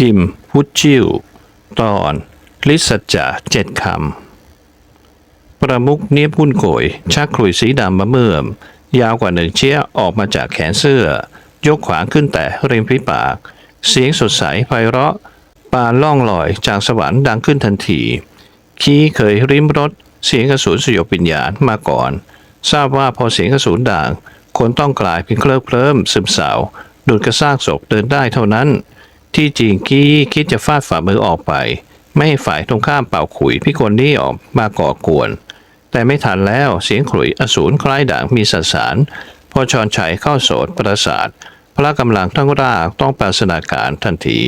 กิมพุชิวตอนลิสัจจะเจ็ดคำ ประมุกเนียบหุ้นโกย ชักขลุยสีดำมาเมื่อม ยาวกว่าหนึ่งเชี่ยออกมาจากแขนเสื้อ ยกขวางขึ้นแต่ริมฝีปาก เสียงสดใสไพเราะ ปานล่องลอยจากสวรรค์ดังขึ้นทันทีคีเคยริมรถ เสียงกระสุนสยบวิญญาณมาก่อน ทราบว่าพอเสียงกระสุนด่างคนต้องกลายเป็นเคลิบเคลิ้มซึมเศร้าดูดกระซากศพเดินได้เท่านั้น ที่จริงกี้คิดจะฟาดฝ่ามือออกไป ไม่ให้ฝ่ายตรงข้ามเป่าขุยพี่คนนี้ออกมาก่อกวน แต่ไม่ทันแล้วเสียงขลุยอสูรคล้ายด่างมีสสารพอชอนชัยเข้าโสดประสาทพละกำลังทั้งรากต้องปราศนาการทันที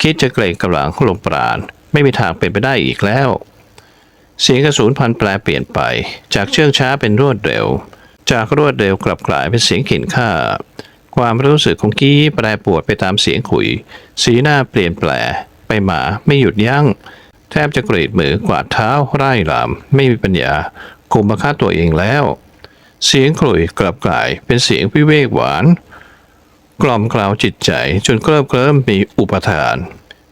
คิดจะเกรงกำลังลมปราณ ไม่มีทางเป็นไปได้อีกแล้ว เสียงกระสุนพันแปลเปลี่ยนไป จากเชื่องช้าเป็นรวดเร็ว จากรวดเร็วกลับกลายเป็นเสียงขินข่า ความรู้สึกของกี้แปรปวดไปตามเสียงขุย สีหน้าเปลี่ยนแปลไปมาไม่หยุดยัง้ง แทบจะกรีดมือกวาดเท้าไร่ลำไม่มีปัญญาคุมบังคับตัวเองแล้ว เสียงขลุ่ยกลับกลายเป็นเสียงวิเวกหวาน กล่อมกล่าวจิตใจจนเคลิบเคลิ้มมีอุปทาน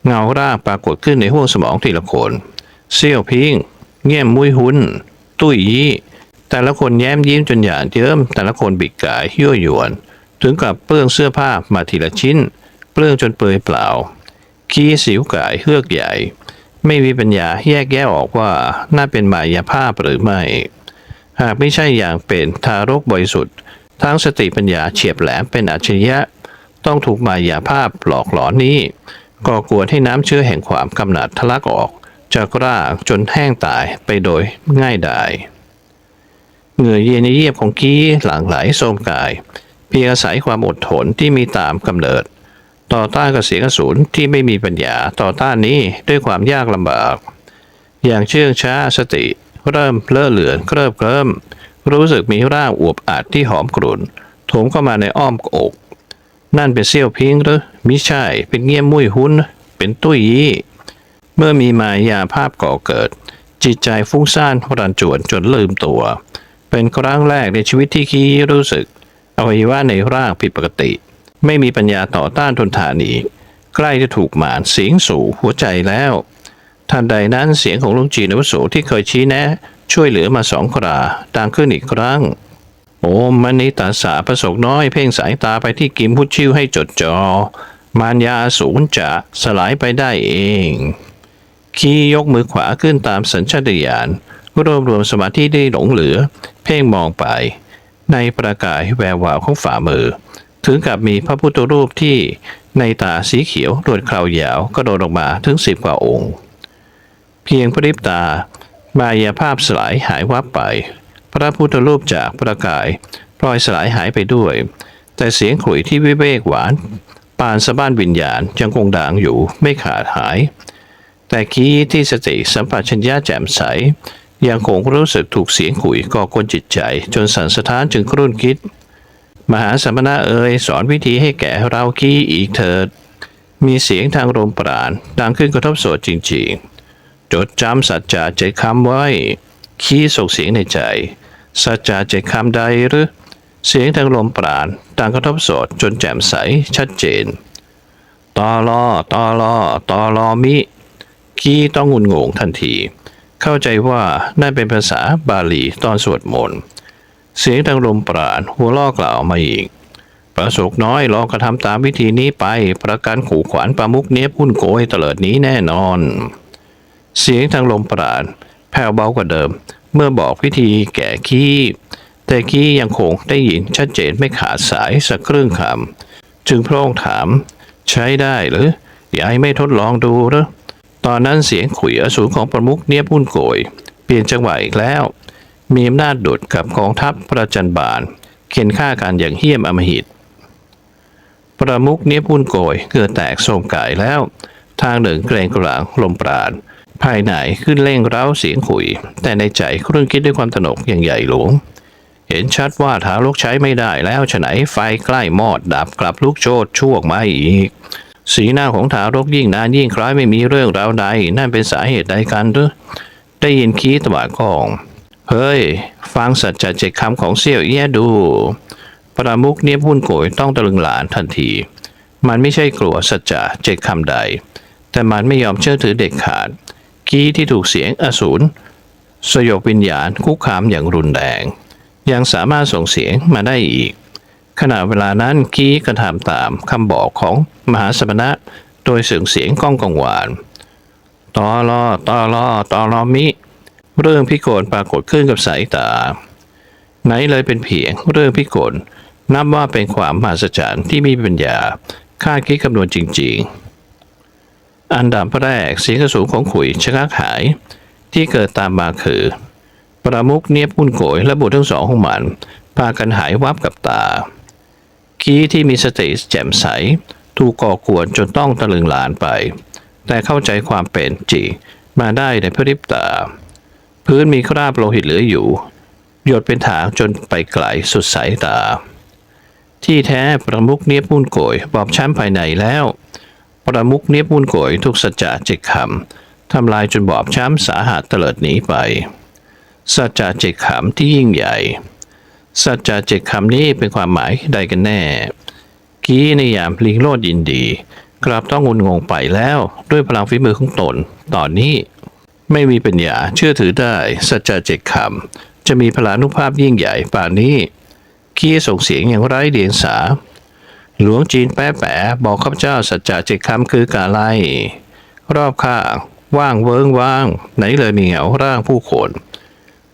เงาร่างปรากฏขึ้นในห้วงสมองทีละคนเซี่ยวพิงเงี่ยมมุยหุนตุ้ยยี่แต่ละคนแย้มยิ้มจนหยาดเยิ้มแต่ละคนบิดกายยั่วยวน ถึงกับเปลื้องเสื้อผ้ามาทีละชิ้น เปลื้องจนเปลือยเปล่า ขี้สิวกายเฮือกใหญ่ ไม่มีปัญญาแยกแยะออกว่าน่าเป็นมายาภาพหรือไม่ หากไม่ใช่อย่างเป็นทารกบริสุทธิ์ทั้งสติปัญญาเฉียบแหลมเป็นอัจฉริยะ ต้องถูกมายาภาพหลอกหลอนนี้ก่อกวนให้น้ำเชื้อแห่งความกำหนัดทะลักออก จากร่ากจนแห้งตายไปโดยง่ายดายเหงื่อเย็นเยียบของกี้หลั่งไหลโสมกาย เพียงอาศัยความอดทนที่มีตามกำเนิด ต่อต้านกับเสียงสุนที่ไม่มีปัญญาต่อต้านนี้ด้วยความยากลำบาก อย่างเชื่องช้าสติ เริ่มเลอะเลือนเคลิบเคลิ้มรู้สึกมีร่างอวบอัดที่หอมกรุ่นโถมเข้ามาในอ้อมอก นั่นเป็นเซี่ยวพิงหรือมิใช่เป็นเงียมมุยหุนเป็นตุ้ยยี่เมื่อมีมายาภาพก่อเกิด จิตใจฟุ้งซ่านรันจวนจนลืมตัว เป็นครั้งแรกในชีวิตที่คีรู้สึก อวัยวะในร่างผิดปกติ ไม่มีปัญญาต่อต้านทนทานอีกใกล้จะถูกหมานเสิงสู่หัวใจแล้ว ทันใดนั้นเสียงของลุงจีนวุโสที่เคยชี้แนะ ช่วยเหลือมาสองคราดังขึ้นอีกครั้ง โอมมณีตาสาประสกน้อย เพ่งสายตาไปที่กิมพุชชิวให้จดจอ มารยาสูญจะสลายไปได้เอง คียกมือขวาขึ้นตามสัญชาตญาณรวบรวมสมาธิได้หลงเหลือ เพ่งมองไป ในประกายแวววาวของฝ่ามือ ถึงกับมีพระพุทธรูปที่ในตาสีเขียวรวดคราวยาวกระโดดออกมาถึงสิบกว่าองค์ เพียงพริบตามายาภาพสลายหายวับไป พระพุทธรูปจากประกายพลอยสลายหายไปด้วย แต่เสียงขลุ่ยที่วิเวกหวานปานสะบ้านวิญญาณยังคงด่างอยู่ไม่ขาดหาย แต่กี้ที่สติสัมปชัญญะแจ่มใส ยังคงรู้สึกถูกเสียงขุยก่อกวนจิตใจ จนสันสะท้านจึงครุ่นคิด มหาสมณะเอ่ยสอนวิธีให้แก่เรากี้อีกเถิด มีเสียงทางลมปราณดังขึ้นกระทบโสดจริงๆ จดจำสัจจะเจคำไว้ ขี้ส่งเสียงในใจ สัจจะเจคำใดหรือ เสียงทางลมปราณดังกระทบโสดจนแจ่มใสชัดเจนตอลอตอลอตอลอมิกี้ต้องงุนงงทันที เข้าใจว่านั่นเป็นภาษาบาลีตอนสวดมนต์เสียงทางลมปราณหัวล่อกล่าวมาอีก ประสกน้อยลองกระทำตามวิธีนี้ไป ประกันขู่ขวานประมุกเนี้ยพุ่นโกยเตลิดนี้แน่นอน เสียงทางลมปราณแผ่วเบากว่าเดิม เมื่อบอกวิธีแก่ขี้แต่ขี้ยังคงได้ยินชัดเจนไม่ขาดสายสักครึ่งคำจึงพระองค์ถาม ใช้ได้หรือ ยายไม่ทดลองดูหรือ ตอนนั้นเสียงขุยอสูรของประมุกเนียบพุ่นโกย เปลี่ยนจังหวะอีกแล้ว มีอำนาจดุดกับกองทัพประจันบานเข็นฆ่ากันอย่างเหี้ยมอำมหิต ประมุกเนียบพุ่นโกยเกิดแตกโสมกายแล้ว ทางหนึ่งเกรงกลางลมปราณภายในขึ้นเร่งเร้าเสียงขุย แต่ในใจครุ่นคิดด้วยความตนกอย่างใหญ่หลวง เห็นชัดว่าทารกใช้ไม่ได้แล้วฉะไหนไฟใกล้มอดดับกลับลุกโชดช่วงมาอีก สีหน้าของทารกยิ่งนานยิ่งคล้ายไม่มีเรื่องราวใด นั่นเป็นสาเหตุใดกันหรือได้ยินคีตวาดกอง เฮ้ย ฟังสัจจะเจ็ดคำของเสี่ยวเอี้ยดู ประมุกเนียบหุ้นโกยต้องตะลึงหลานทันที มันไม่ใช่กลัวสัจจะเจ็ดคำใด แต่มันไม่ยอมเชื่อถือเด็ดขาดกี้ที่ถูกเสียงอสูรสยบวิญญาณคุกคามอย่างรุนแรง ยังสามารถส่งเสียงมาได้อีก ขณะเวลานั้นกี้กระทำตามคำบอกของมหาสมณะ โดยเสียงเสียงก้องกังวานตอลอตอลอตอลอมิ เรื่องพิกลปรากฏขึ้นกับสายตา ไหนเลยเป็นเพียงเรื่องพิกลนับว่าเป็นความมหัศจรรย์ที่มีปัญญาคาดคิดคำนวณจริง ๆ อันดับแรกเสียงกระสูงของขุยชะงักหายที่เกิดตามมาคือ ประมุกเนียบพุ่นโกยและบุตรทั้งสองของมันพากันหายวับกับตา กี้ที่มีสติแจ่มใส ถูกก่อกวนจนต้องตะลึงหลานไป แต่เข้าใจความเป็นจริงมาได้ในพริบตา พื้นมีคราบโลหิตเหลืออยู่ หยดเป็นทางจนไปไกลสุดสายตา ที่แท้ประมุกเนียบมุ่นโกยบอบช้ำภายในแล้ว ประมุกเนียบมุ่นโกยถูกสัจจะเจ็ดคำทำลายจนบอบช้ำสาหัสเตลิดหนีไป สัจจะเจ็ดคำที่ยิ่งใหญ่ สัจจะเจ็ดคำนี้เป็นความหมายใดกันแน่ กี้ในยามลิงโลดยินดี กลับต้องงุนงงไปแล้วด้วยพลังฝีมือของตน ตอนนี้ ไม่มีปัญญาเชื่อถือได้ สัจจะเจ็ดคำจะมีพลานุภาพยิ่งใหญ่ป่านนี้ กี้ส่งเสียงอย่างไร้เดียงสา หลวงจีนแป๊ะแปะบอกข้าพเจ้าสัจจะเจ็ดคำคือกาไลรอบข้างว่างเวิงว่าง ไหนเลยมีเหงาร่างผู้คน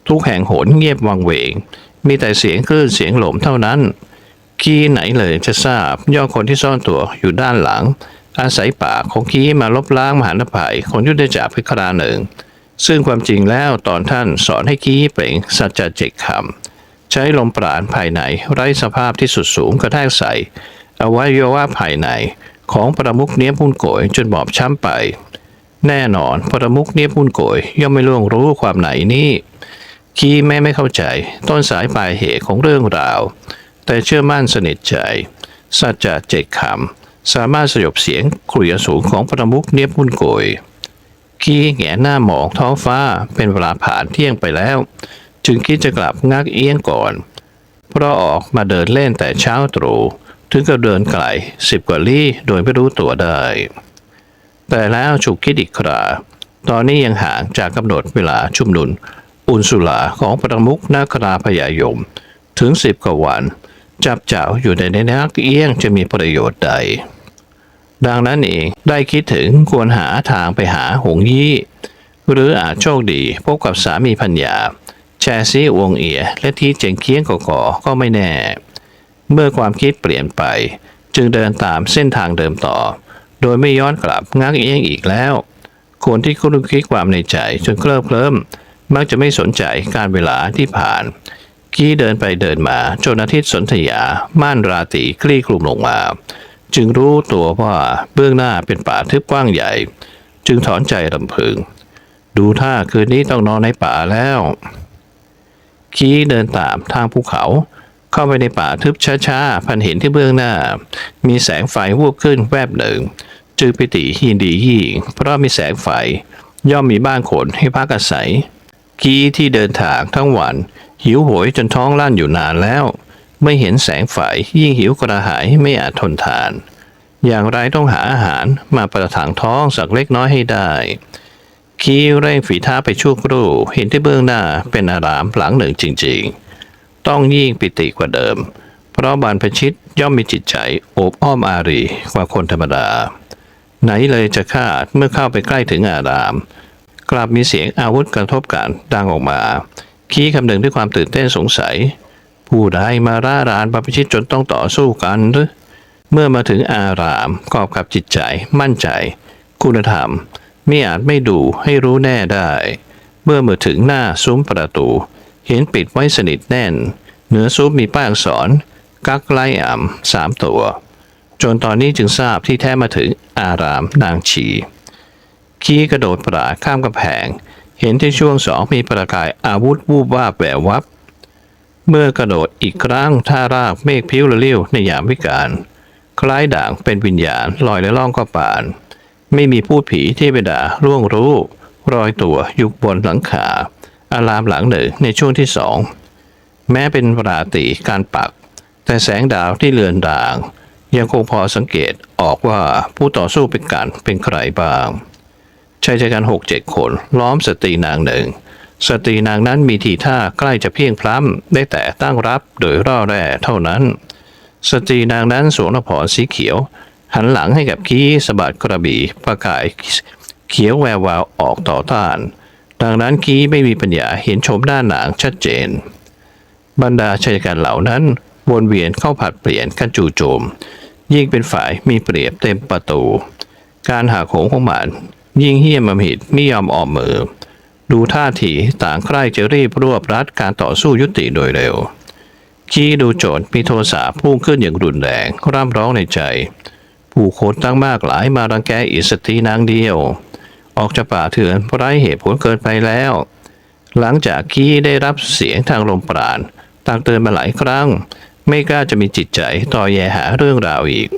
ทุกแห่งโหนเงียบวังเวง มีแต่เสียงคลื่นเสียงหลมเท่านั้นกี้ไหนเลยจะทราบย่อคนที่ซ่อนตัวอยู่ด้านหลัง อาศัยปากของกี้มาลบล้างมหานภัยของยุทธจักรพิคราหนึ่ง ซึ่งความจริงแล้วตอนท่านสอนให้กี้เป่งสัจจะเจ็ดคำใช้ลมปราณภายในไร้สภาพที่สุดสูงกระแทกใส่อวัยวะภายในของประมุกเนี้ยพุ่นโกยจนบอบช้ำไป แน่นอนประมุกเนี้ยพุ่นโกยย่อมไม่ล่วงรู้ความไหนนี่ คีแม้ไม่เข้าใจ ต้นสายปลายเหตุของเรื่องราว แต่เชื่อมั่นสนิทใจ สัจจะเจ็ดคำ สามารถสยบเสียงขลุ่ยสูงของประมุกเนี้ยพุ่นโกยกี้แงหน้ามองท้องฟ้าเป็นเวลาผ่านเที่ยงไปแล้ว จึงคิดจะกลับงักเอี้ยงก่อน เพราะออกมาเดินเล่นแต่เช้าตรู่ถึงกับเดินไกลสิบกว่าลี้โดยไม่รู้ตัวได้ แต่แล้วฉุกคิดอีกครา ตอนนี้ยังห่างจากกำหนดเวลาชุมนุม อุนสุลาของประมุขนาคราพยายม ถึงสิบกว่าวัน จับเจ้าอยู่ในนักเอี้ยงจะมีประโยชน์ใด ดังนั้นเองได้คิดถึงควรหาทางไปหาหงยี่ หรืออาจโชคดีพบกับสามีพัญญา แชซีวงเอีย และที่เจงเคียงก่อก็ไม่แน่ เมื่อความคิดเปลี่ยนไป จึงเดินตามเส้นทางเดิมต่อ โดยไม่ย้อนกลับงักเอี้ยงอีกแล้วคนที่คุ้นคิดความในใจจนเคลิบเคลิ้ม มักจะไม่สนใจการเวลาที่ผ่าน กี้เดินไปเดินมาจนอาทิตย์สนธยา ม่านราตรีคลี่คลุมลงมา จึงรู้ตัวว่าเบื้องหน้าเป็นป่าทึบกว้างใหญ่ จึงถอนใจรำพึง ดูท่าคืนนี้ต้องนอนในป่าแล้ว กี้เดินตามทางภูเขาเข้าไปในป่าทึบช้าๆ พันเห็นที่เบื้องหน้า มีแสงไฟวูบขึ้นแวบหนึ่ง จึงปิติยินดียิ่ง เพราะมีแสงไฟ ย่อมมีบ้านคนให้พักอาศัย กี้ที่เดินทางทั้งวัน หิวโหยจนท้องลั่นอยู่นานแล้ว ไม่เห็นแสงไฟยิ่งหิวกระหายไม่อาจทนทาน อย่างไรต้องหาอาหารมาประทังท้องสักเล็กน้อยให้ได้คีเร่งฝีเท้าไปชั่วครู่เห็นที่เบื้องหน้าเป็นอารามหลังหนึ่งจริงๆ ต้องยิ่งปิติกว่าเดิม เพราะบานพชิตย่อมมีจิตใจโอบอ้อมอารีกว่าคนธรรมดา ไหนเลยจะคาดเมื่อเข้าไปใกล้ถึงอาราม กลับมีเสียงอาวุธกระทบกันดังออกมาคี้คำนึงด้วยความตื่นเต้นสงสัย ผู้ใดมาร่ารานบรรพชิตจนต้องต่อสู้กันหรือเมื่อมาถึงอารามกอบกับจิตใจ มั่นใจ คุณธรรมไม่อาจไม่ดูให้รู้แน่ได้ เมื่อมาถึงหน้าซุ้มประตู เห็นปิดไว้สนิทแน่น เหนือซุ้มมีป้ายอักษร กักไล่อ่ำสามตัว จนตอนนี้จึงทราบที่แท้มาถึงอารามนางชี ขี้กระโดดปราดข้ามกำแพง เห็นที่ช่วงสองมีประกายอาวุธวูบวาบแหวววับ เมื่อกระโดดอีกครั้งท่ารากเมฆพิ้วละลิ้วในยามวิกาลคล้ายด่างเป็นวิญญาณลอยและล่องก็ป่าน ไม่มีพูดผีที่ไปด่าร่วงรู้ รอยตัวอยู่บนหลังคาอารามหลังหนึ่งในช่วงที่สองแม้เป็นราตรีการปัก แต่แสงดาวที่เลือนราง ยังคงพอสังเกตออกว่าผู้ต่อสู้เป็นการเป็นใครบ้าง ชายชะกันหกเจ็ดคนล้อมสตรีนางหนึ่ง สตรีนางนั้นมีทีท่าใกล้จะเพียงพล้ำได้แต่ตั้งรับโดยร่อแร่เท่านั้น สตรีนางนั้นสวมนภรสีเขียว หันหลังให้กับกี้สะบัดกระบี่ประกายเขียวแวววาวออกต่อต้าน ดังนั้นกี้ไม่มีปัญญาเห็นชมด้านหนังชัดเจน บรรดาชายการเหล่านั้นวนเวียนเข้าผัดเปลี่ยนกันจู่โจม ยิ่งเป็นฝ่ายมีเปรียบเต็มประตู การหาโขงของมัน ยิ่งเหี้ยมมหิดไม่ยอมออมมือ ดูท่าทีต่างใคร่จะรีบรวบรัดการต่อสู้ยุติโดยเร็วคีดูโจทย์มีโทสะพุ่งขึ้นอย่างรุนแรงร่ำร้องในใจ ผู้คนตั้งมากหลายมารังแกอิสตีนางเดียว ออกจากป่าเถื่อนเพราะไร้เหตุผลเกินไปแล้ว หลังจากคีได้รับเสียงทางลมปราณต่างเตือนมาหลายครั้ง ไม่กล้าจะมีจิตใจต่อแยหาเรื่องราวอีก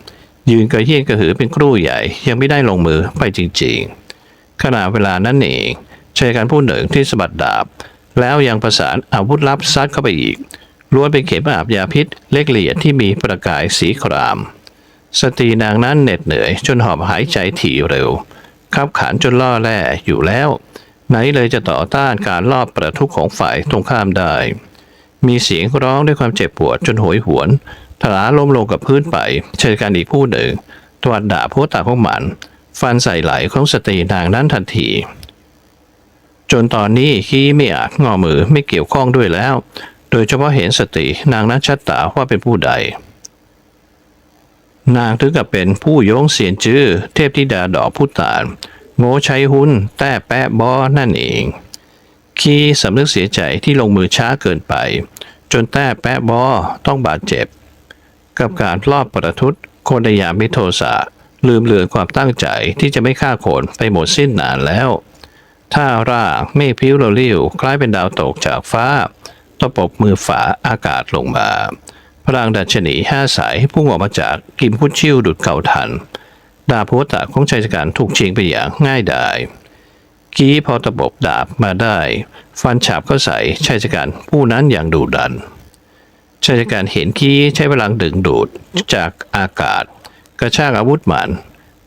ยืนกระเฮี้ยนกระหือเป็นครู่ใหญ่ยังไม่ได้ลงมือไปจริง ๆ ขณะเวลานั้นเองชายการผู้หนึ่งที่สะบัดดาบ แล้วยังประสานอาวุธลับซัดเข้าไปอีกล้วนเป็นเข็มอาบยาพิษเล็กเหลียดที่มีประกายสีคราม สตรีนางนั้นเหน็ดเหนื่อยจนหอบหายใจถี่เร็วขับขานจนล่อแร่อยู่แล้ว ไหนเลยจะต่อต้านการลอบประทุกของฝ่ายตรงข้ามได้ มีเสียงร้องด้วยความเจ็บปวดจนโหยหวนถลาล้มลงกับพื้นไป เชิญกันอีกผู้หนึ่งตวัดด่าผู้ตาของมัน ฟันใส่ไหลของสตรีนางนั้นทันที จนตอนนี้ขี้ไม่อาจงอมือไม่เกี่ยวข้องด้วยแล้ว โดยเฉพาะเห็นสตรีนางนั้นชัดตาว่าเป็นผู้ใด นางถึงกับเป็นผู้โยงเสียนจื้อเทพธิดาดอกพุตานโง่ใช้หุ้น แต้แปะบอนั่นเองคีสำนึกเสียใจที่ลงมือช้าเกินไป จนแต้แปะบอต้องบาดเจ็บ กับการลอบประทุษคนในยามมิโทสะ ลืมเลือนความตั้งใจที่จะไม่ฆ่าคนไปหมดสิ้นนานแล้วถ้าร่างเมฆพิ้วเราลิ่วคล้ายเป็นดาวตกจากฟ้าตบปบมือฝาอากาศลงมาพลังดัชนีห้าสายพุ่งออกมาจากกิมพุชชิวดุดเก่าทัน ดาบโพตะของชายชะกันถูกชิงไปอย่างง่ายดายกี้พอตะบดาบมาได้ ฟันฉาบเข้าใส่ชายชะกันผู้นั้นอย่างดุดันชายชะกันเห็นกี้ใช้พลังดึงดูดจากอากาศ กระชากอาวุธมัน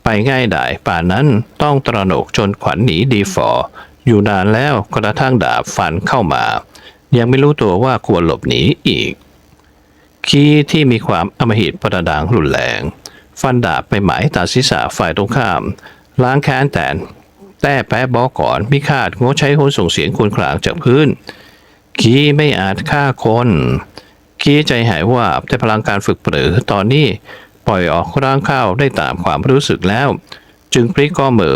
ไปง่ายดายป่านนั้นต้องตระหนกจนขวัญหนีดีฟออยู่นานแล้วกระทั่งดาบฟันเข้ามา ยังไม่รู้ตัวว่าควรหลบหนีอีก คีที่มีความอำมหิตประดังรุนแรง ฟันดาบไปหมายตาศีรษะฝ่ายตรงข้าม ล้างแค้นแต่นแต่แปะบอก่อนมิคาดง่ใช้โหนส่งเสียงคุนคลางจากพื้น คีไม่อาจฆ่าคน คีใจหายว่าบแต่พลังการฝึกปรือตอนนี้ ปล่อยออกร่างเข้าได้ตามความรู้สึกแล้ว จึงพลิกข้อมือ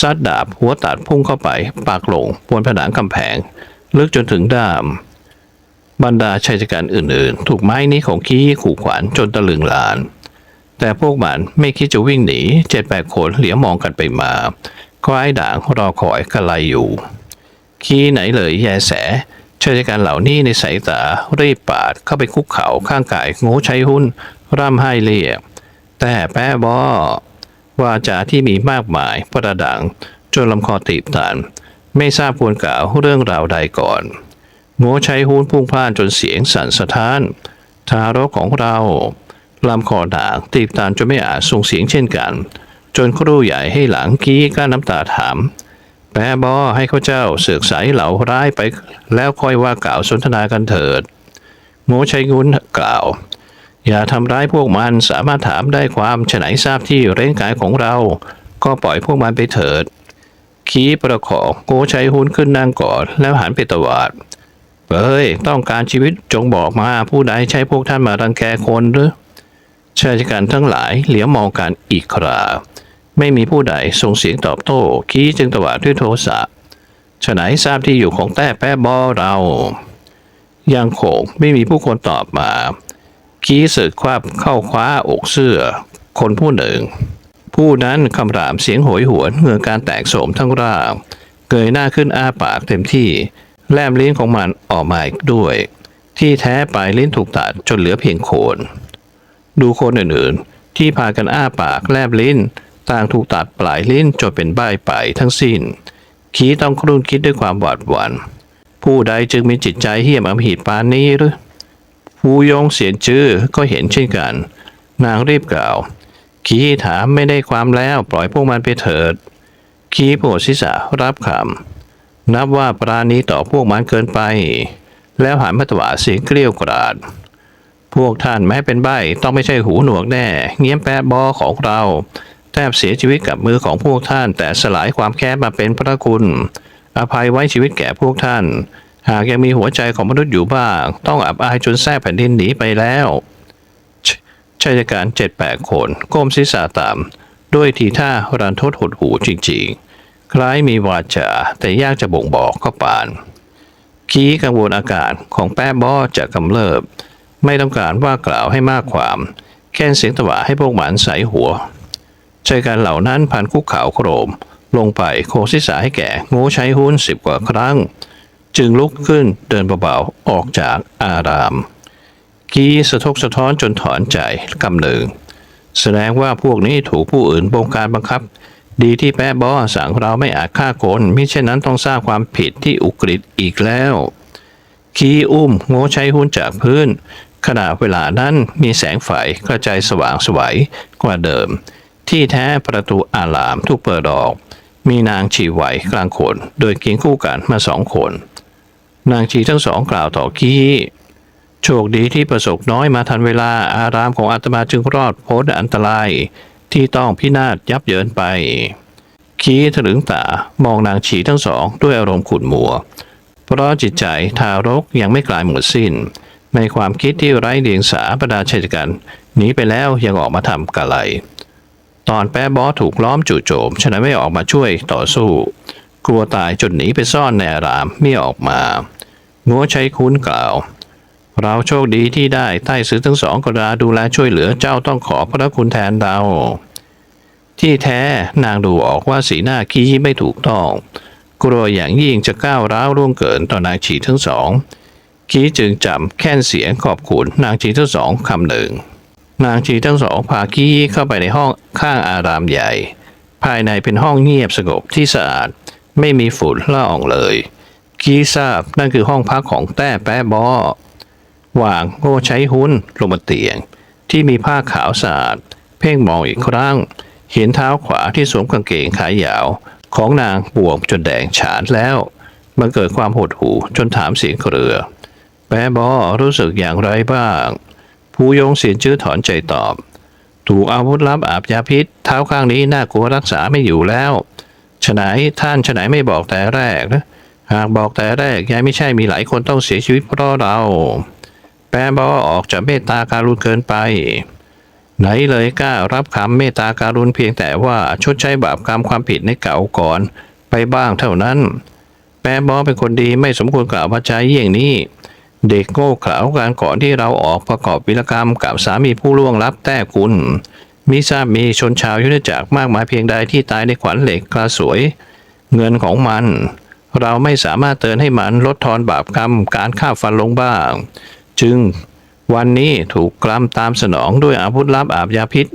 ซัดดาบหัวตัดพุ่งเข้าไป ปากหลงบนผนังกำแพง ลึกจนถึงด้าม บรรดาชายชะกันอื่นๆ ถูกไม้นี้ของขี้ขู่ขวัญจนตะลึงลาน แต่พวกมันไม่คิดจะวิ่งหนีเจ็ดแปดคนเหลียวมองกันไปมาคล้ายด่างรอคอยกระไลอยู่ ขี้ไหนเลยแยแสชายชะกันเหล่านี้ในสายตารีบปาดเข้าไปคุกเข่าข้างกายง่ใช้หุ้น ร่ำไห้เรียก แต่แป้บอวาจาที่มีมากมายประดัง จนลำคอตีบตัน ไม่ทราบควรกล่าวเรื่องราวใดก่อนโง่ใช้หุ้นพุ่งพล่านจนเสียงสั่นสะท้าน ทารกของเราลำคอด่างตีบตันจนไม่อาจส่งเสียงเช่นกัน จนครูใหญ่ให้หลังกี้กล้าน้ำตาถามแปรบอให้เขาเจ้าเสือกใสเหล่าร้ายไป แล้วค่อยว่ากล่าวสนทนากันเถิดโง่ใช้งุนกล่าว อย่าทำร้ายพวกมันสามารถถามได้ความฉไหนทราบที่เร่งกายของเรา ก็ปล่อยพวกมันไปเถิด ขีประคองโกใช้หุ้นขึ้นนั่งก่อน แล้วหันไปตวาดเอ้ย ต้องการชีวิตจงบอกมาผู้ใดใช้พวกท่านมารังแกคนหรือชายชกันทั้งหลายเหลียวมองกันอีกครา ไม่มีผู้ใดส่งเสียงตอบโต้ขีจึงตวาดด้วยโทสะฉไหนทราบที่อยู่ของแต้แป้บอเรา ยังคงไม่มีผู้คนตอบมา กี้สึกควับเข้าคว้าอกเสื้อ คนผู้หนึ่ง ผู้นั้นคำรามเสียงโหยหวนเหงื่อการแตกโสมทั้งร่าง เกยหน้าขึ้นอ้าปากเต็มที่ แลมลิ้นของมันออกมาอีกด้วย ที่แท้ปลายลิ้นถูกตัดจนเหลือเพียงโคน ดูคนอื่นๆ ที่พากันอ้าปากแลบลิ้น ต่างถูกตัดปลายลิ้นจนเป็นใบไปทั้งสิ้น ขีต้องครุ่นคิดด้วยความหวาดหวัน่นผู้ใดจึงมีจิตใจเหี้ยมอำหิตปานนี้หรือ ผู้ยงเสียนจื้อก็เห็นเช่นกัน นางรีบกล่าวขีถามไม่ได้ความแล้วปล่อยพวกมันไปเถิด ขีโผศีรษะรับคำนับว่าปราณีต่อพวกมันเกินไป แล้วหันมาตวาเสียงเกลี้ยวกราด พวกท่านแม้เป็นใบ้ต้องไม่ใช่หูหนวกแน่ เงี้ยมแปะบอของเราแทบเสียชีวิตกับมือของพวกท่าน แต่สลายความแค้นมาเป็นพระคุณ อภัยไว้ชีวิตแก่พวกท่าน หากยังมีหัวใจของมนุษย์อยู่บ้าง ต้องอับอายจนแทรกแผ่นดินหนีไปแล้วชชายการเจ็ดแปดคนก้มศีรษะต่ำด้วยทีท่ารันทดหดหูจริงๆ คล้ายมีวาจาแต่ยากจะบ่งบอกก็ปาน ขีกังวลอาการของแป้บอจะกำเริบ ไม่ต้องการว่ากล่าวให้มากความ แค่เสียงตวาให้พวกหมันใสหัวชายการเหล่านั้นพันคุกเข่าโครม ลงไปโคศีรษะให้แก่งูใช้หุ้นสิบกว่าครั้ง จึงลุกขึ้นเดินเบาๆออกจากอาราม กีสะทกสะท้อนจนถอนใจกำหนึ่ง แสดงว่าพวกนี้ถูกผู้อื่นบงการบังคับ ดีที่แป๊ะบอสั่งเราไม่อาจฆ่าคนมิเช่นนั้นต้องสร้างความผิดที่อุกฤษอีกแล้วขีอุ้มโง่ใช้หุ้นจากพื้น ขณะเวลานั้นมีแสงไฟกระจายสว่างสวยกว่าเดิม ที่แท้ประตูอารามทุกเปิดออกมีนางชีไหวกลางคน โดยเคียงคู่กันมาสองคน นางชีทั้งสองกล่าวต่อกี้โชคดีที่ประสบน้อยมาทันเวลาอารามของอาตมาจึงรอดพ้นอันตรายที่ต้องพินาศยับเยินไป คีถลึงตามองนางฉีทั้งสองด้วยอารมณ์ขุ่นมัว เพราะจิตใจทารกยังไม่กลายหมดสิ้น ในความคิดที่ไร้เดียงสาประดาชยกันหนีไปแล้วยังออกมาทำกะไร ตอนแป๊ะบอถูกล้อมจู่โจมฉะนั้นไม่ออกมาช่วยต่อสู้ กลัวตายจนหนีไปซ่อนในอารามไม่ออกมางัวใช้คุ้นกล่าว เราโชคดีที่ได้ใต้ซื้อทั้งสองกระดาดูแลช่วยเหลือเจ้าต้องขอพระคุณแทนเรา ที่แท้นางดูออกว่าสีหน้าขี้ไม่ถูกต้อง กลัวอย่างยิ่งจะก้าวร้าวร่วงเกินต่อนางฉีทั้งสองคีจึงจำแค่นเสียงขอบคุณนางชีทั้งสองคำหนึ่ง นางชีทั้งสองพาคีเข้าไปในห้องข้างอารามใหญ่ ภายในเป็นห้องเงียบสงบที่สะอาด ไม่มีฝุ่นละอองเลยคีทราบนั่นคือห้องพักของแต้แป๊บอวางโง่ใช้หุ้นลงบนเตียง ที่มีผ้าขาวสะอาด เพ่งมองอีกครั้ง เห็นเท้าขวาที่สวมกางเกงขายาว ของนางบวมจนแดงฉานแล้วมันเกิดความหดหู่จนถามเสียงเครือ แปะบอรู้สึกอย่างไรบ้าง ผู้ยงเสียนชื่อถอนใจตอบ ถูกอาวุธลับอาบยาพิษ เท้าข้างนี้น่ากลัวรักษาไม่อยู่แล้ว ฉไหนท่านฉไหนไม่บอกแต่แรกนะหากบอกแต่แรกยายไม่ใช่มีหลายคนต้องเสียชีวิตเพราะเรา แปลบอกว่าออกจากเมตตาการุณเกินไป ไหนเลยกล้ารับคำเมตตาการุณเพียงแต่ว่าชดใช้บาปกรรมความผิดในเก่าก่อนไปบ้างเท่านั้น แปลบอกเป็นคนดีไม่สมควรกล่าวพระจาเยี่ยงนี้ เด็กโง่เขลาการก่อนที่เราออกประกอบวิรกรรมกับสามีผู้ล่วงลับแต้คุณ มิทราบมีชนชาวยุทธจักรมากมายเพียงใดที่ตายในขวัญเหล็กกระสวย เงินของมัน เราไม่สามารถเตือนให้มันลดทอนบาปกรรมการฆ่าฟันลงบ้าง จึงวันนี้ถูกกลัมตามสนองด้วยอาวุธลับอาบยาพิษ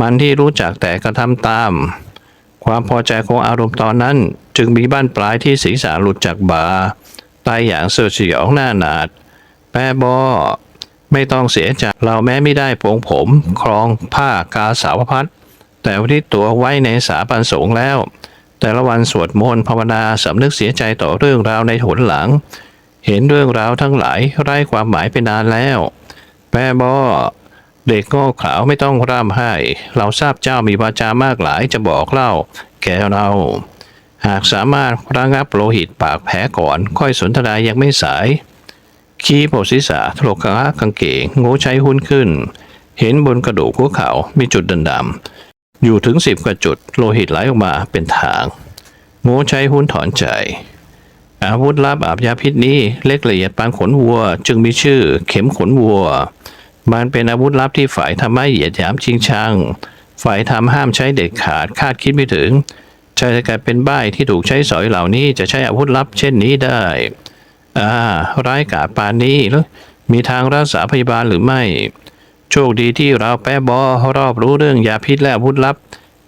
มันที่รู้จักแต่กระทำตาม ความพอใจของอารมณ์ตอนนั้น จึงมีบ้านปลายที่ศีรษะหลุดจากบาตายอย่างเสียวเสียองหน้าหนาด แปบอ ไม่ต้องเสียใจเราแม้ไม่ได้โปงผมครองผ้ากาสาวพัดแต่วันที่ตัวไว้ในสาปันสงแล้ว แต่ละวันสวดมนต์ภาวนาสำนึกเสียใจต่อเรื่องราวในหนหลัง เห็นเรื่องราวทั้งหลายไร้ความหมายไปนานแล้วแปรบอเด็กโง่เขลาไม่ต้องร่ำไห้ เราทราบเจ้ามีวาจามากหลายจะบอกเล่า แก่เรา หากสามารถระงับโลหิตปากแผลก่อน ค่อยสนทนายังไม่สาย ขีโปศีรษะถลกกางกางเกงโง่ใช้หุ้นขึ้น เห็นบนกระดูกหัวเข่ามีจุดดำๆอยู่ถึงสิบกว่าจุดโลหิตไหลออกมาเป็นทางโง่ใช้หุ้นถอนใจ อาวุธลับอาบยาพิษนี้เล็กละเอียดปานขนวัว จึงมีชื่อเข็มขนวัว มันเป็นอาวุธลับที่ฝ่ายทำให้เหยียดหยามชิงชังฝ่ายทำห้ามใช้เด็ดขาดคาดคิดไม่ถึงชายกลายเป็นใบ้ที่ถูกใช้สอยเหล่านี้จะใช้อาวุธลับเช่นนี้ได้ อ่า ร้ายกาจปานนี้หรือมีทางรักษาพยาบาลหรือไม่ โชคดีที่เราแปะบอรอบรู้เรื่องยาพิษและวุธลับ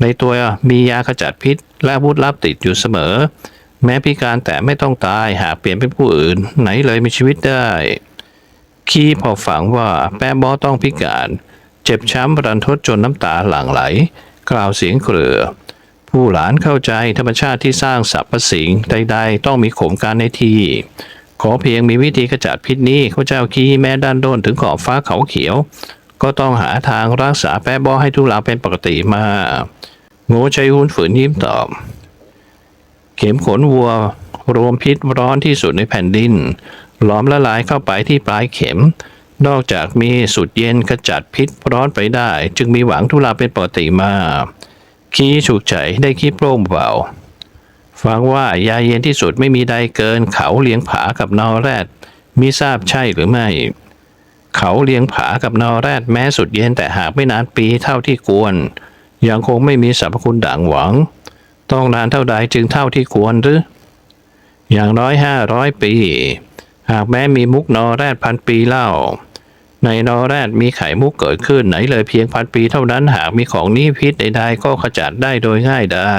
ในตัวมียาขจัดพิษ และวุธลับติดอยู่เสมอ แม้พิการแต่ไม่ต้องตายหากเปลี่ยนเป็นผู้อื่น ไหนเลยมีชีวิตได้ คีพอฝังว่าแปะบอต้องพิการ เจ็บช้ำรันทดจนน้ำตาหลั่งไหล กล่าวเสียงเกลือผู้หลานเข้าใจธรรมชาติที่สร้างสรรพสิ่งใด ๆ ต้องมีขมการในที ขอเพียงมีวิธีขจัดพิษนี้ข้าเจ้าขี้แม้ด้านโดนถึงขอบฟ้าเขาเขียว ก็ต้องหาทางรักษาแป๊บอให้ทุเลาเป็นปกติมาโง่ใจหุ้นฝืนยิ้มตอบ เข็มขนวัว รวมพิษร้อนที่สุดในแผ่นดินหลอมละลายเข้าไปที่ปลายเข็ม นอกจากมีสุดเย็นขจัดพิษร้อนไปได้ จึงมีหวังทุเลาเป็นปกติมา ขี้ฉุกใจได้ขี้โปร่งเบา ฟังว่ายาเย็นที่สุดไม่มีใดเกิน เขาเลี้ยงผากับนอแรดมิทราบใช่หรือไม่ เขาเลี้ยงผากับนอแรดแม้สุดเย็นแต่หากไม่นานปีเท่าที่ควร ยังคงไม่มีสรรพคุณด่างหวัง ต้องนานเท่าใดจึงเท่าที่ควรหรือ อย่างน้อยห้าร้อยปี หากแม้มีมุกนอแรดพันปีเล่า ในนอแรดมีไข่มุกเกิดขึ้นไหนเลยเพียงพันปีเท่านั้นหากมีของนี้พิษใดๆก็ขจัดได้โดยง่ายได้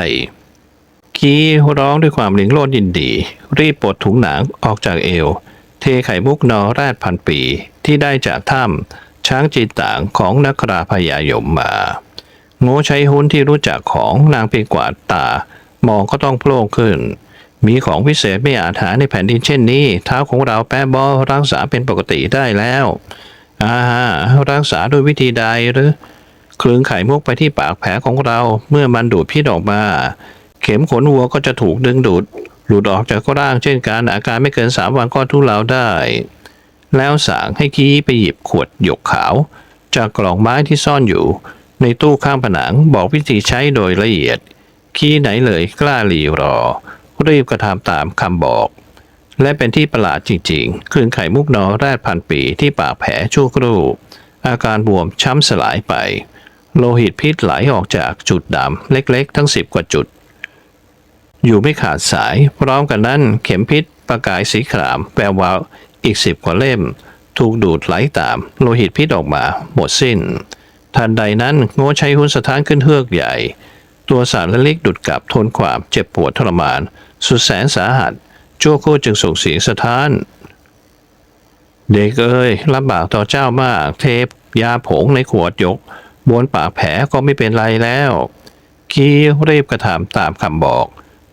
คีร้องด้วยความหลิงโลดยินดี รีบปลดถุงหนังออกจากเอว เทไข่มุกนอแรดพันปีที่ได้จากถ้ำช้างจีต่างของนักราพยายมมาโง่ใช้หุ้นที่รู้จักของนางเพีกวาดตา มองก็ต้องโผล่ขึ้น มีของพิเศษไม่อาจหาในแผ่นดินเช่นนี้ เท้าของเราแป๊บอรักษาเป็นปกติได้แล้วอ่าฮะรักษาโดยวิธีใดหรือคลึงไข่มุกไปที่ปากแผลของเราเมื่อมันดูดพิษออกมา เข็มขนวัวก็จะถูกดึงดูด หลุดออกจากร่างเช่นกันอาการไม่เกินสามวันก็ทุเลาได้ แล้วสั่งให้กี้ไปหยิบขวดหยกขาว จากกล่องไม้ที่ซ่อนอยู่ ในตู้ข้างผนังบอกวิธีใช้โดยละเอียด ขี้ไหนเลยกล้ารีรอ รีบกระทำตามคำบอก และเป็นที่ประหลาดจริงๆ คลื่นไข่มุกนอแรดพันปีที่ปากแผลชั่วครู่ อาการบวมช้ำสลายไป โลหิตพิษไหลออกจากจุดดำเล็กๆ ทั้งสิบกว่าจุด อยู่ไม่ขาดสาย พร้อมกันนั้นเข็มพิษประกายสีขามแวววาวอีกสิบกว่าเล่ม ถูกดูดไหลตาม โลหิตพิษออกมา หมดสิ้น ทันใดนั้นโง่ใช้หุ้นสถานขึ้นเฮือกใหญ่ ตัวสารและเล็กดุดกับทนความเจ็บปวดทรมาน สุดแสนสาหัสชั่วโคตรจึงส่งเสียงสะท้าน เด็กเอ้ยลำบากต่อเจ้ามาก เทป ยาผงในขวดยกบนปากแผลก็ไม่เป็นไรแล้ว คีรีบกระถามตามคำบอก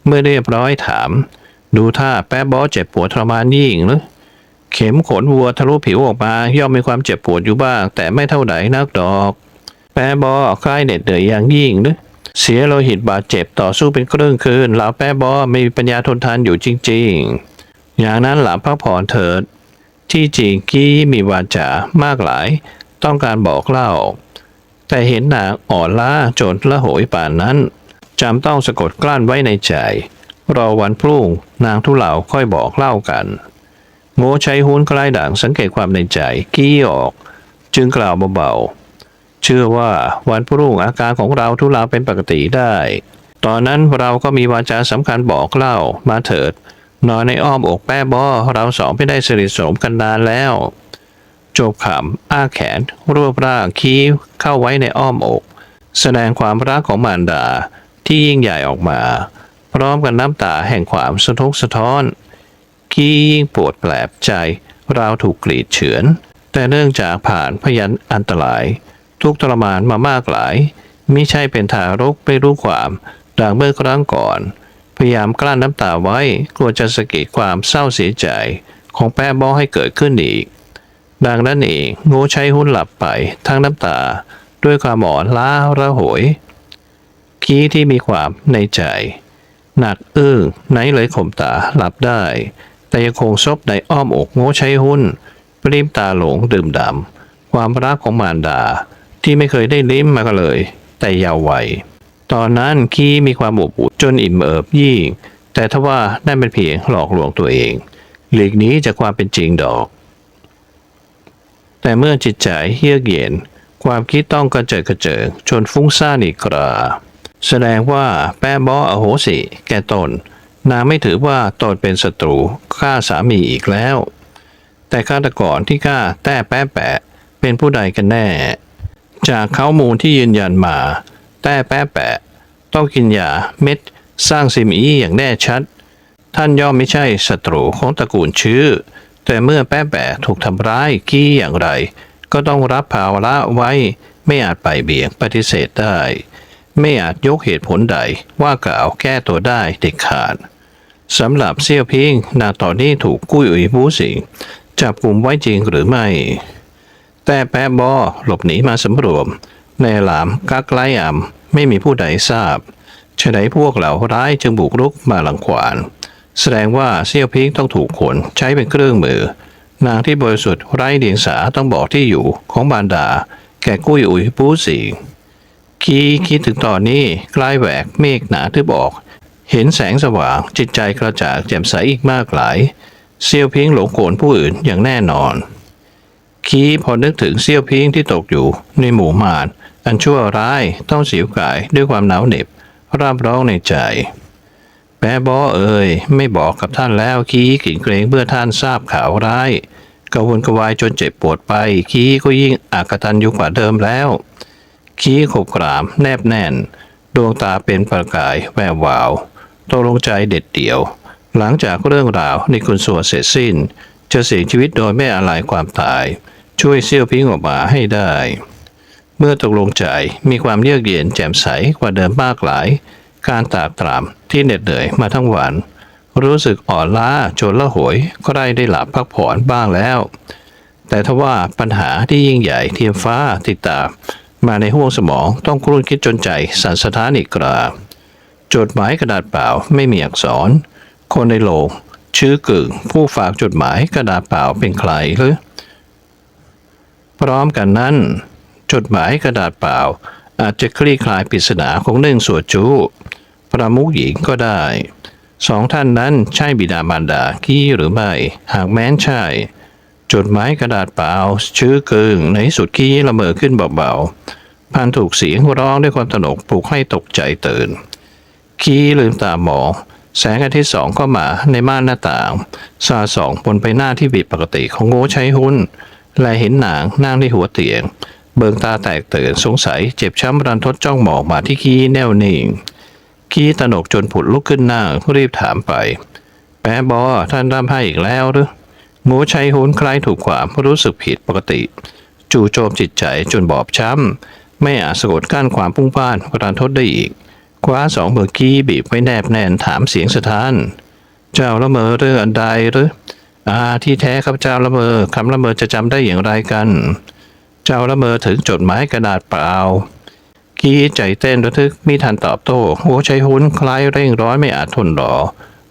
เมื่อเรียบร้อยถาม ดูท่าแป๊บบอเจ็บปวดทรมานยิ่งหรือเข็มขนวัวทะลุผิวออกมา ย่อมมีความเจ็บปวดอยู่บ้าง แต่ไม่เท่าไหร่นักดอก แป๊บบอคลายเหน็ดเหนื่อยอย่างยิ่งหรือเสียโลหิตบาดเจ็บต่อสู้เป็นครึ่งคืนแล้วแป๊บบอไม่มีปัญญาทนทานอยู่จริง ๆ อย่างนั้นหลับพักผ่อนเถิด ที่จริงกี้มีวาจามากหลาย ต้องการบอกเล่า แต่เห็นนางอ่อนล้าจนละโหยป่านนั้น จำต้องสะกดกลั้นไว้ในใจ รอวันพรุ่งนางทุเลาค่อยบอกเล่ากันโง่ใช้หุ้นใกล้ด่างสังเกตความในใจกี้ออก จึงกล่าวเบาๆเชื่อว่าวันพรุ่งอาการของเราทุเลาเป็นปกติได้ ตอนนั้นเราก็มีวาจาสำคัญบอกเล่ามาเถิด นอนในอ้อมอกแป้บอเราสองไม่ได้สนิทสนมกันนานแล้วจบขำอ้าแขน รวบร่างคี้เข้าไว้ในอ้อมอก แสดงความรักของมารดา ที่ยิ่งใหญ่ออกมา พร้อมกับน้ำตาแห่งความสะทกสะท้อนคี้ยิ่งปวดแปลบใจราวถูกกรีดเฉือน แต่เนื่องจากผ่านพยันอันตราย ทุกทรมานมามากหลายมิใช่เป็นทารกไม่รู้ความดังเมื่อครั้งก่อน พยายามกลั้นน้ำตาไว้กลัวจะสะกิดความเศร้าเสียใจ ของแป้บอให้เกิดขึ้นอีก ดังนั้นเองโง่ใช้หุ้นหลับไปทั้งน้ำตา ด้วยความอ่อนล้าระหย คีที่มีความในใจ หนักอึ้งไหนเลยข่มตาหลับได้ แต่ยังคงซบในอ้อมอกโง่ใช้หุ้น ปริมตาหลงดื่มดำความรักของมารดา ที่ไม่เคยได้ลิ้มมาก็เลย แต่ยาววัยตอนนั้นคีมีความอบอุ่นจนอิ่มเอิบยิ่ง แต่ทว่านั่นเป็นเพียงหลอกลวงตัวเองหลีกนี้จากความเป็นจริงดอก แต่เมื่อจิตใจเยือกเย็น ความคิดต้องกระเจิดกระเจิงจนฟุ้งซ่านอีกครา แสดงว่าแป้บออโหสิ แก่ตน นางไม่ถือว่าตนเป็นศัตรูฆ่าสามีอีกแล้ว แต่ฆาตกรที่ฆ่าแต้แป้แปะเป็นผู้ใดกันแน่ จากข้อมูลที่ยืนยันมา แต้แป้แปะ ต้องกินยาเม็ดสร้างซิมอีอย่างแน่ชัด ท่านย่อมไม่ใช่ศัตรูของตระกูลชื่อ แต่เมื่อแป้แปะถูกทำร้ายกี้อย่างไร ก็ต้องรับภาระไว้ไม่อาจไปเบี่ยงปฏิเสธได้ ไม่อาจยกเหตุผลใดว่ากล่าวแก้ตัวได้เด็ดขาดสำหรับเซี่ยวพิงนางตอนนี้ถูกกุ้ยอุยบูสิงจับกลุ่มไว้จริงหรือไม่ แต่แปะบอหลบหนีมาสำรวม ในหลามกักไล่อ่ำไม่มีผู้ใดทราบฉะไหนพวกเหล่าร้ายจึงบุกรุกมาหลังขวาน แสดงว่าเซี่ยวพิงต้องถูกขนใช้เป็นเครื่องมือ นางที่บริสุทธิ์ไร้เดียงสาต้องบอกที่อยู่ของบารดา แก่กุ้ยอุยปูสิง คีคิดถึงตอนนี้กล้แหวกเมฆหนาทึบออก เห็นแสงสว่างจิตใจกระจ่างแจ่มใสอีกมากหลาย เซี่ยวพิงหลงโกรผู้อื่นอย่างแน่นอน คีพอนึกถึงเซี่ยวพิงที่ตกอยู่ในหมู่มารอันชั่วร้ายต้องเสียวกายด้วยความหนาวเหน็บร่ำร้องในใจ แปะบอเอ่ยไม่บอกกับท่านแล้วคีขินเกรงเมื่อท่านทราบข่าวร้ายกระวนกระวายจนเจ็บปวดไปคีก็ยิ่งอากตันยู่กว่าเดิมแล้ว คีขบกรามแนบแน่น ดวงตาเป็นประกายแวววาวตกลงใจเด็ดเดี่ยว หลังจากเรื่องราวในคุณสัวเสร็จสิ้น จะเสียชีวิตโดยไม่อะไรความตาย ช่วยเซี่ยวพิงออกมาให้ได้ เมื่อตกลงใจมีความเยือกเย็นแจ่มใสกว่าเดิมมากหลาย การตากตรำที่เหน็ดเหนื่อยมาทั้งวันรู้สึกอ่อนล้าจนละหวยก็ได้ได้หลับพักผ่อนบ้างแล้ว แต่ทว่าปัญหาที่ยิ่งใหญ่เทียมฟ้าติดตาม มาในห้วงสมองต้องครุ่นคิดจนใจสันสะท้านอีกกราจดหมายกระดาษเปล่าไม่มีอักษร คนในโลงชื่อกึ่งผู้ฝากจดหมายกระดาษเปล่าเป็นใครหรือ พร้อมกันนั้น จดหมายกระดาษเปล่า อาจจะคลี่คลายปริศนาของเรื่องสวดจูประมุขหญิงก็ได้สองท่านนั้นใช่บิดามารดากี้หรือไม่ หากแม้นใช่ จดหมายกระดาษเปล่า ชื่อกึ่งในสุดกี้ละเมอขึ้นเบาๆพันถูกเสียงร้องด้วยความตระหนกปลุกให้ตกใจตื่นคีลืมตามองแสงอาทิตย์สองเข้ามาในม่านหน้าต่างสาสองบนใบหน้าที่ผิดปกติของโง่ใช้หุ้นและเห็นหนางนั่งที่หัวเตียง เบิงตาแตกตื่นสงสัยเจ็บช้ำรันทดจ้องมองมาที่คีแน่วนิ่งคีตระหนกจนผุดลุกขึ้นนั่งรีบถามไป แปะบอท่านร่ำไห้อีกแล้วหรือ โง่ใช้หุ้นใครถูกความรู้สึกผิดปกติ จู่โจมจิตใจจนบอบช้ำ ไม่อาจสะกดกั้นความพุ่งพ่านรันทดได้อีก คว้าสองมือร์กี้บีบไว้แนบแน่นถามเสียงสะท้าน เจ้าละเมอเรื่องอันใดหรืออาที่แท้ข้าพเจ้าละเมอคำละเมอจะจำได้อย่างไรกัน เจ้าละเมอถึงจดหมายกระดาษเปล่ากี้ใจเต้นระทึกมีทันตอบโต้หัวใจหุ้นคล้ายเร่งร้อนไม่อาจทนรอ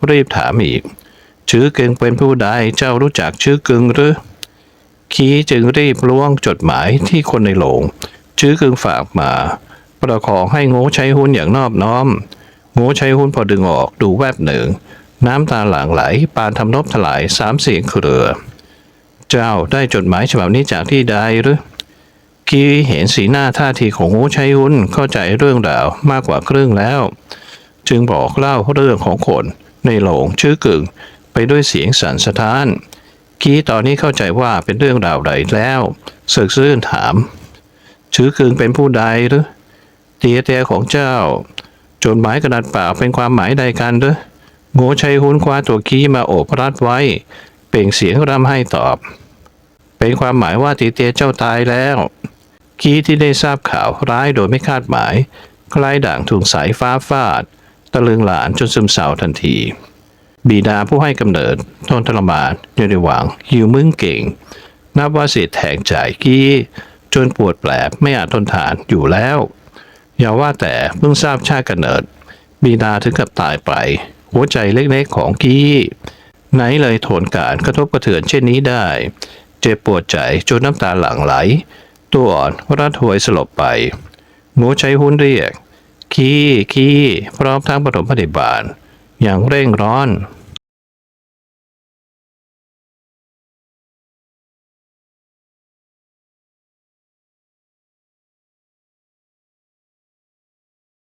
รีบถามอีก ชื่อกึงเป็นผู้ใดเจ้ารู้จักชื่อกึงหรือคีจึงรีบล้วงจดหมายที่คนในโหลง ชื่อกึงฝากมา ประคองให้โง่ใช้หุ้นอย่างนอบน้อม โง่ใช้หุ้นพอดึงออกดูแวบหนึ่ง น้ำตาหลั่งไหล ปานทำนบถลายสามเสียงเครือ เจ้าได้จดหมายฉบับนี้จากที่ใดหรือคีเห็นสีหน้าท่าทีของโง่ใช้หุ้นเข้าใจเรื่องราวมากกว่าครึ่งแล้ว จึงบอกเล่าเรื่องของคนในโหลงชื่อกึ่ง ด้วยเสียงสั่นสะท้านคีตอนนี้เข้าใจว่าเป็นเรื่องราวใดแล้วเสือกซื่นถาม ชื่อกึ่งเป็นผู้ใดหรือเตียเตียของเจ้า จดหมายกระดาษเปล่าเป็นความหมายใดกันหรือโง่ชัยหุ้นคว้าตัวคีมาโอบรัดไว้ เปล่งเสียงร่ำให้ตอบ เป็นความหมายว่าตีเตียเจ้าตายแล้วคีที่ได้ทราบข่าวร้ายโดยไม่คาดหมายคล้ายด่างถูกสายฟ้าฟาด ตะลึงหลานจนซึมเศร้าทันที บิดาผู้ให้กำเนิดทนทรมานอยู่ในหวังหิวมึงเก่ง นับว่าเสียแทงจ่ายกี้ จนปวดแปลบไม่อาจทนทานอยู่แล้ว อย่าว่าแต่เพิ่งทราบชาติกำเนิด บิดาถึงกับตายไป หัวใจเล็กๆของกี้ ไหนเลยทนการกระทบกระเทือนเช่นนี้ได้ เจ็บปวดใจจนน้ำตาหลั่งไหล ตัวอ่อนรัดหวยสลบไปหมูใช้หุ้นเรียก ขี้ขี้พร้อมทั้งปฐมพยาบาล อย่างเร่งร้อน